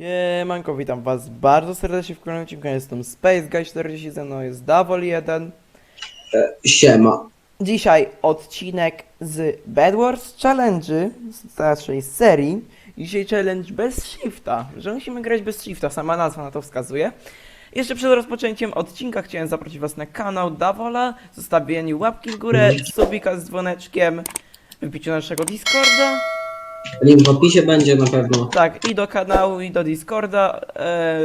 Siemanko, witam was bardzo serdecznie w kolejnym odcinku. Ja Jestem Space Guy 40, ze mną jest Davol 1. Siema. Dzisiaj odcinek z Bed Wars Challenge, z naszej serii. Dzisiaj challenge bez shifta, że musimy grać bez shifta, sama nazwa na to wskazuje. Jeszcze przed rozpoczęciem odcinka chciałem zaprosić was na kanał Davola, zostawienie łapki w górę, subika z dzwoneczkiem, wbiciu naszego Discorda. Link w opisie będzie na pewno. Tak, i do kanału, i do Discorda. E,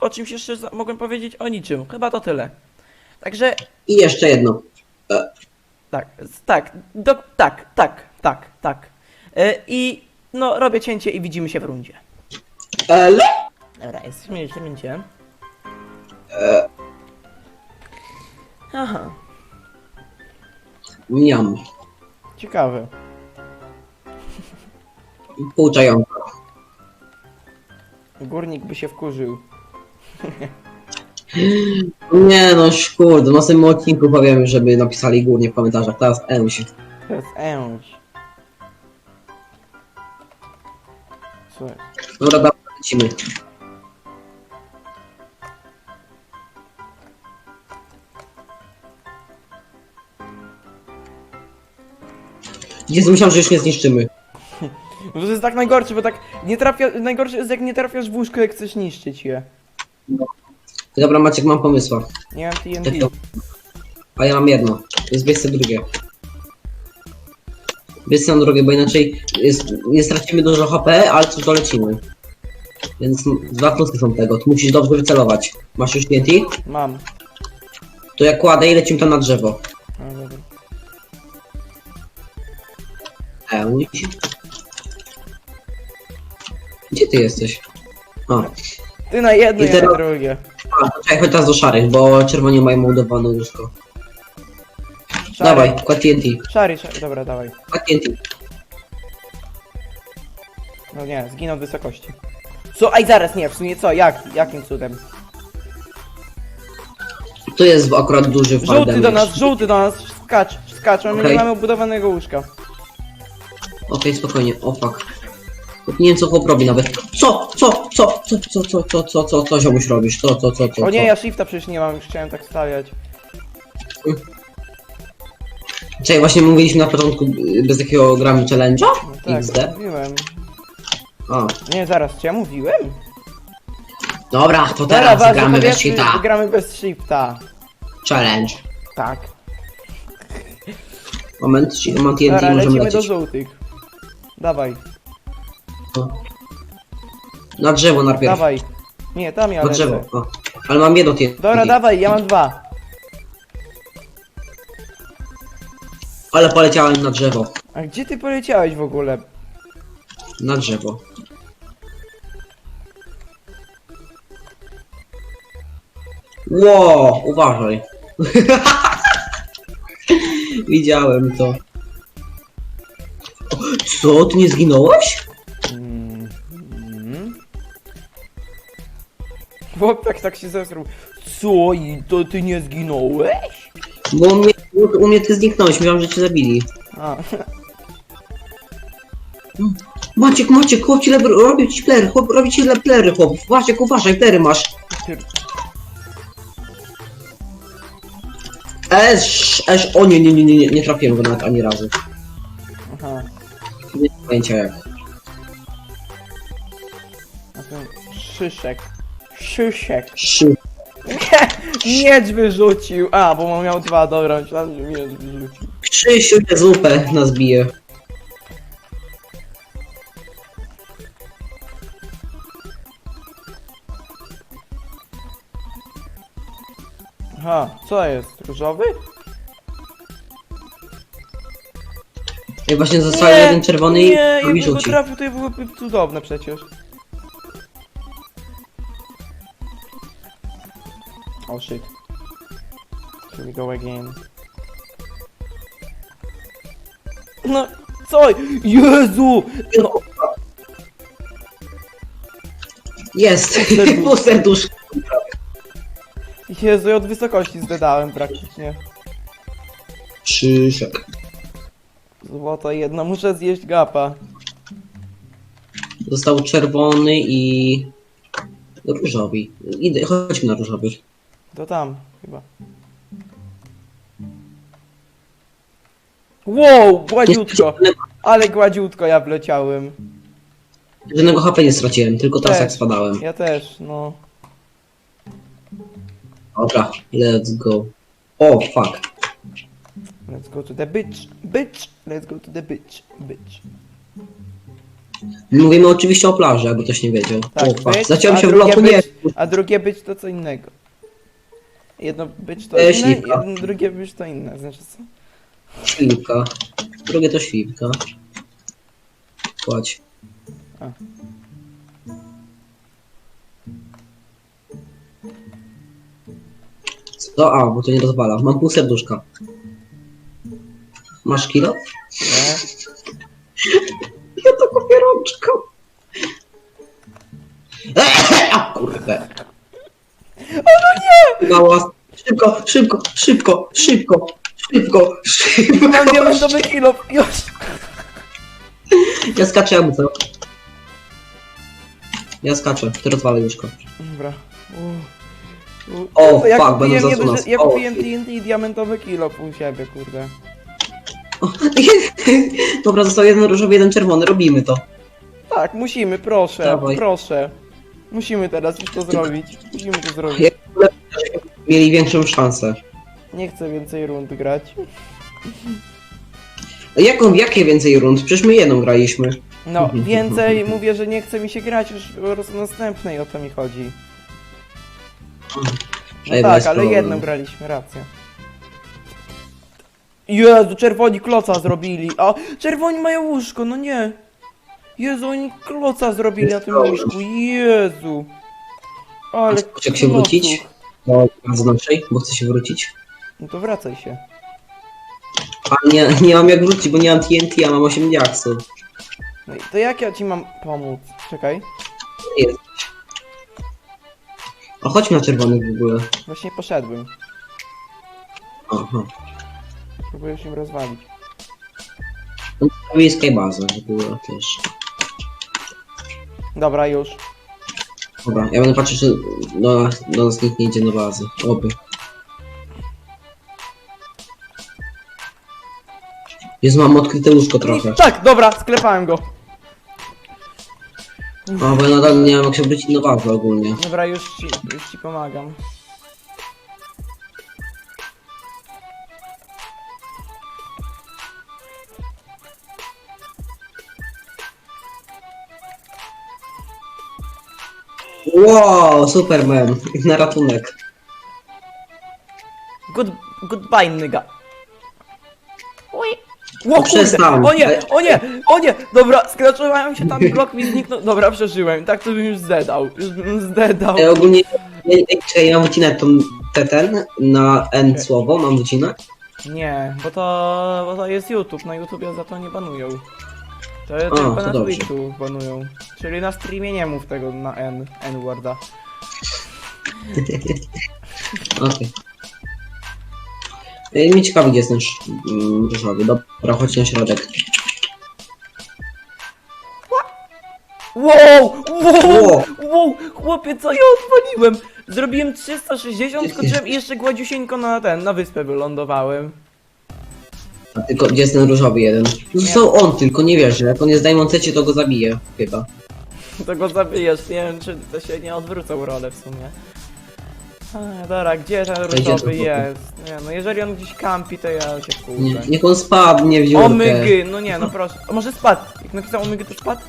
o czymś jeszcze za- mogłem powiedzieć? O niczym. Chyba to tyle. Także I jeszcze jedno. tak, s- tak, do, tak, tak, tak, tak. E, I no, robię cięcie i widzimy się w rundzie. Ale? Dobra, jesteśmy już w rundzie. E, Aha, miam. ciekawe. Pouczająca. Górnik by się wkurzył. Nie no, kurde, w następnym odcinku powiem, żeby napisali górnie w komentarzach. Teraz. To jest ęć. Słuchaj. Dobra, dobra, lecimy. Jezu, myślałem, że już nie zniszczymy. No to jest tak najgorsze, bo tak nie trafia, najgorsze jest jak nie trafiasz w łóżko, jak chcesz niszczyć je. Dobra, Maciek, mam pomysła. Nie mam TNT. A ja mam jedno. Jest bierz sobie drugie. Bierz sobie drugie, bo inaczej jest, nie stracimy dużo HP, ale coś dolecimy. Więc dwa plusy są tego. Tu musisz dobrze wycelować. Masz już TNT? Mam. To ja kładę i lecimy tam na drzewo. No dobra. Ełś. Gdzie ty jesteś? A, Ty na jedno, I ja na teraz- drugie. a czekaj, chodź teraz do szarych, bo czerwoni mają budowane łóżko. Szary. Dawaj, kładź TNT. Szary, szary, dobra, dawaj. Kładź TNT. No nie, zginął w wysokości. Co? Aj, zaraz, nie, w sumie co? Jak? Jakim cudem? Tu jest akurat duży fall Żółty do damage. nas, żółty do nas, skacz, skacz, a my Okej. nie mamy obudowanego łóżka. Okej, spokojnie, o fuck. Nie wiem co chłop robi nawet. Co? Co? Co? Co? Co? Co? Co? Co? Co? Co ziomuś robisz? Co? Co? Co? Co? O nie, co? ja shifta przecież nie mam, już chciałem tak stawiać. Czekaj, właśnie mówiliśmy na początku y, bez takiego gramy challenge'a? No tak, XD? mówiłem. A. Nie, zaraz, czy ja mówiłem? Dobra, to Dobra, teraz ważne, gramy bez powiedzmy, shita. gramy bez shifta. Challenge. Tak. Moment, mam TNT, Dobra, możemy lecimy do lecieć. żółtych. Dawaj, Na drzewo najpierw. dawaj. Nie, tam ja Na lecę. drzewo. O. Ale mam jedno TNT. Dobra, dawaj, ja mam dwa. Ale poleciałem na drzewo. A gdzie ty poleciałeś w ogóle? Na drzewo. Ło, uważaj. Widziałem to. Co, ty nie zginąłeś? Mm, mm. Chłop tak, się zesrał. Co? I to ty nie zginąłeś? Bo u mnie, u mnie ty zniknąłeś, myślałem, że cię zabili. A, Maciek, Maciek, chłop ci lewy, robi ci plery, chłop, robi ci le- plery, chłop. Maciek, uważaj, plery masz. Esz, esz, o nie, nie, nie, nie, nie, nie trafiłem go nawet ani razu. aha. Nie mam pojęcia jak. Szyszek. Szyszek. Szy. Miecz wyrzucił. A, bo on miał dwa, dobra, myślałem, że miecz wyrzucił. Krzysiu tę zupę nas bije. Aha, co jest? Różowy? Jak właśnie został jeden czerwony i nie, drugi go rzuci. trafił, to byłoby cudowne przecież. Oh shit. Here we go again. No, co? Jezu! No, Jest! Po serduszku. Jezu, ja od wysokości zdedałem praktycznie. Krzysiek. Złoto jedno, muszę zjeść gapa. Został czerwony i różowy. Idę, chodźmy na różowy. To tam, chyba. Wow, gładziutko. Ale gładziutko ja wleciałem. Żadnego HP nie straciłem, tylko teraz Też. jak spadałem. Ja też, no. Dobra, let's go. O, fuck. Let's go to the bitch, bitch. Let's go to the bitch, bitch. Mówimy oczywiście o plaży, jakby ktoś nie wiedział. Tak, o, fuck. być, Zaciąłem a się w drugie lotu, nie. A drugie być to co innego. Jedno być to E, inne, śliwka. jedno, drugie być to inne. Znaczy co? Śliwka. Drugie to śliwka. A. Co? A, bo to nie rozwala. Mam pół serduszka. Masz kilo? Nie? Ja to kupię rączką. A kurde. O no nie! Mała. Szybko, szybko, szybko, szybko, szybko, szybko. Mam diamentowy kilo, już! Ja skaczę, jakby co? Ja skaczę, ty rozwalę go. Dobra. U. U. O, jak fuck, będą kupiłem, za jeden, nas. ja O. kupiłem TNT i diamentowy kilo u siebie, kurde. Dobra, został jeden różowy, jeden czerwony, robimy to. Tak, musimy, proszę, Dawaj. proszę. Musimy teraz już to zrobić. Musimy to zrobić. Mieli większą szansę. Nie chcę więcej rund grać. A Jaką, jakie więcej rund? Przecież my jedną graliśmy. No, więcej mówię, że nie chce mi się grać już prostu następnej, o to mi chodzi. No Ej, tak, ale problemu. jedną graliśmy, racja. Jezu, czerwoni kloca zrobili. A, czerwoni mają łóżko, no nie. Jezu, oni kloca zrobili na tym łóżku. Jezu. Ale Chcesz jak się wrócić? Do bazy naszej, bo chcę się wrócić. No to wracaj się. A nie, nie mam jak wrócić, bo nie mam TNT, a mam 8 diaksów. No i to jak ja ci mam pomóc? Czekaj, Jest. A chodźmy na czerwony w ogóle. właśnie poszedłem. Aha. Próbuję się rozwalić. No to jest skybazę w ogóle też. Dobra, już. Dobra, ja będę patrzył, czy do, do nas nikt nie idzie na bazę. Oby. Jezu, mam odkryte łóżko trochę. Tak, dobra, sklepałem go. A, bo ja nadal nie wiem jak się wrócić bazę ogólnie. Dobra, już ci, już ci pomagam. Wow, Superman. Na ratunek. Good, goodbye, nigga. Oj. O kurde, Przestań. o nie, o nie, o nie, dobra, skraczowałem się tam, blok mi zniknął, dobra, przeżyłem, tak to bym już zdedał, już bym zdedał. E, ogólnie, ej, ej, czekaj, ja mam wycinać tą, te, ten, na N słowo, mam wycinać. Nie, bo to, bo to jest YouTube, na YouTubie za to nie banują. To tylko to na dobrze. Twitchu banują, czyli na streamie nie mów tego na N, N-worda. Okej. Okay. Mi ciekawy, gdzie jest nasz mm, różowy. Dobra, chodź na środek. Wow, wow, Wow. wow, chłopie, co ja odpaliłem? Zrobiłem 360, skoczyłem i jeszcze gładziusieńko na ten, na wyspę wylądowałem. A tylko, gdzie jest ten różowy jeden? Został on tylko, nie wierzę. Jak on jest w Diamondcecie, to go zabije, chyba. To go zabijesz, nie wiem czy to się nie odwrócą role w sumie. A, dobra, gdzie ten to różowy jest? Nie, no jeżeli on gdzieś kampi, to ja się Nie, niech on spadnie w dziurkę. Omygy, no nie, no proszę. A może spadł? Jak napisał omygy, to spadł?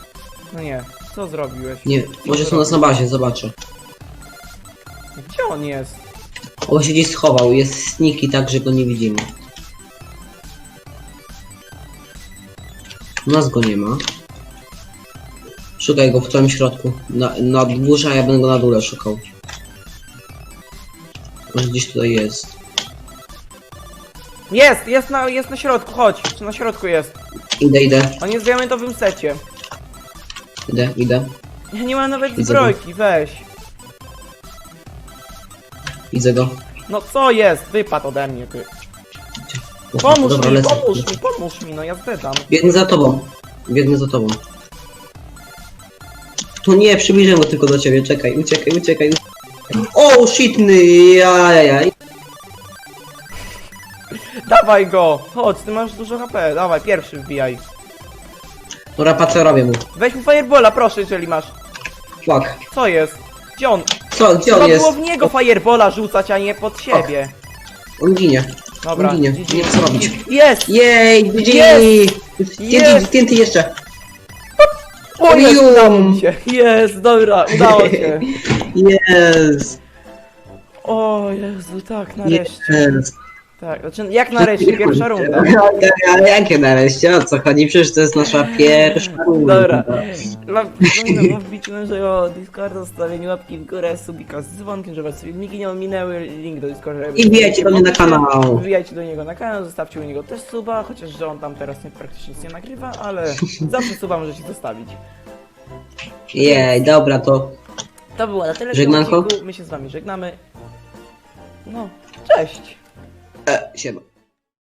No nie, co zrobiłeś? Nie, może są nas na bazie, zobaczę. Gdzie on jest? On się gdzieś schował, jest sneaky tak, że go nie widzimy. U nas go nie ma. Szukaj go w całym środku. Na, na górze, a ja będę go na dole szukał. Może gdzieś tutaj jest. Jest, jest na, jest na środku, chodź, na środku jest. Idę, idę, On jest w diamentowym secie. idę, idę. Ja nie mam nawet Widzę zbrojki, weź. Widzę go. No co jest? Wypadł ode mnie, ty. Pomóż dobra, mi, lecę. pomóż mi, pomóż mi, no ja zdedam. Biegnę za tobą. Biegnę za tobą. No nie, przybliżę go tylko do ciebie, czekaj, uciekaj, uciekaj. O, shitny, jajajaj. Dawaj go! Chodź, ty masz dużo HP. Dawaj, pierwszy wbijaj. Dobra, patrz co robię mu. Weź mu firebola, proszę, jeżeli masz. Fuck. Co jest? Gdzie on? Co, gdzie Trzeba on jest? było w niego firebola rzucać, a nie pod siebie. On ginie. Dobra, ginie, GG. nie wiem co robić. Jest! Jej, GG! Jest! TNT, TNT jeszcze. O, jest, Jum. udało mi się. Jest, dobra, udało się. Jest. O Jezu, tak, nareszcie. Jest. Tak, znaczy, jak nareszcie, pierwsza runda. Ale jakie nareszcie? O co chodzi? Przecież to jest nasza pierwsza runda. Dobra. Przypominam o wbiciu naszego Discorda, zostawieniu łapki w górę, subika z dzwonkiem, żeby was filmiki nie ominęły, link do Discorda. I wbijajcie do mnie na kanał. Wbijajcie do niego na kanał, zostawcie u niego też suba, chociaż że on tam teraz nie, praktycznie nic nie nagrywa, ale zawsze suba możecie zostawić. Jej, dobra, to To było na tyle w tym Żegnanko? odcinku, my się z wami żegnamy. No, cześć! E, siema.